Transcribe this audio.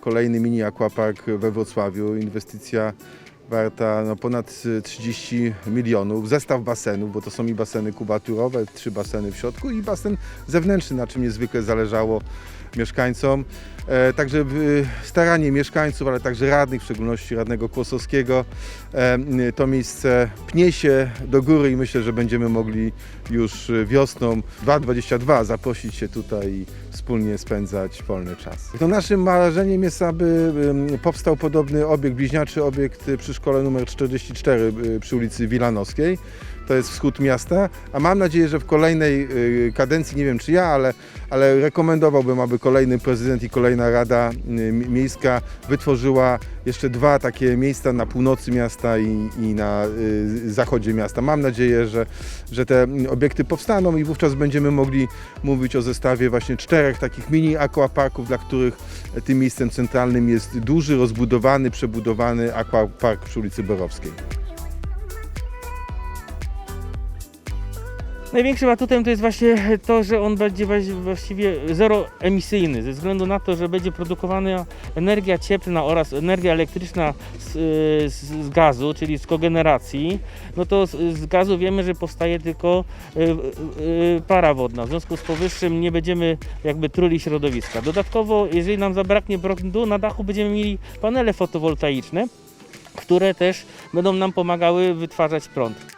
kolejny mini aquapark we Wrocławiu. Inwestycja warta no, ponad y, 30 milionów. Zestaw basenów, bo to są i baseny kubaturowe, trzy baseny w środku i basen zewnętrzny, na czym niezwykle zależało mieszkańcom. E, także y, staranie mieszkańców, ale także radnych, w szczególności radnego Kłosowskiego, e, to miejsce pnie się do góry i myślę, że będziemy mogli już wiosną 2022 zaprosić się tutaj i wspólnie spędzać wolny czas. No naszym marzeniem jest, aby powstał podobny obiekt, bliźniaczy obiekt przy szkole numer 44 y, przy ulicy Wilanowskiej. To jest wschód miasta, a mam nadzieję, że w kolejnej y, kadencji, nie wiem czy ja, ale, ale rekomendowałbym, aby kolejny prezydent i kolejna rada y, miejska wytworzyła jeszcze dwa takie miejsca na północy miasta i, i na y, zachodzie miasta. Mam nadzieję, że, że te obiekty powstaną i wówczas będziemy mogli mówić o zestawie właśnie czterech takich mini aquaparków, dla których tym miejscem centralnym jest duży, rozbudowany, przebudowany aquapark przy ulicy Borowskiej. Największym atutem to jest właśnie to, że on będzie właściwie zeroemisyjny, ze względu na to, że będzie produkowana energia cieplna oraz energia elektryczna z, z, z gazu, czyli z kogeneracji. No to z, z gazu wiemy, że powstaje tylko y, y, para wodna. W związku z powyższym nie będziemy jakby truli środowiska. Dodatkowo, jeżeli nam zabraknie prądu, na dachu będziemy mieli panele fotowoltaiczne, które też będą nam pomagały wytwarzać prąd.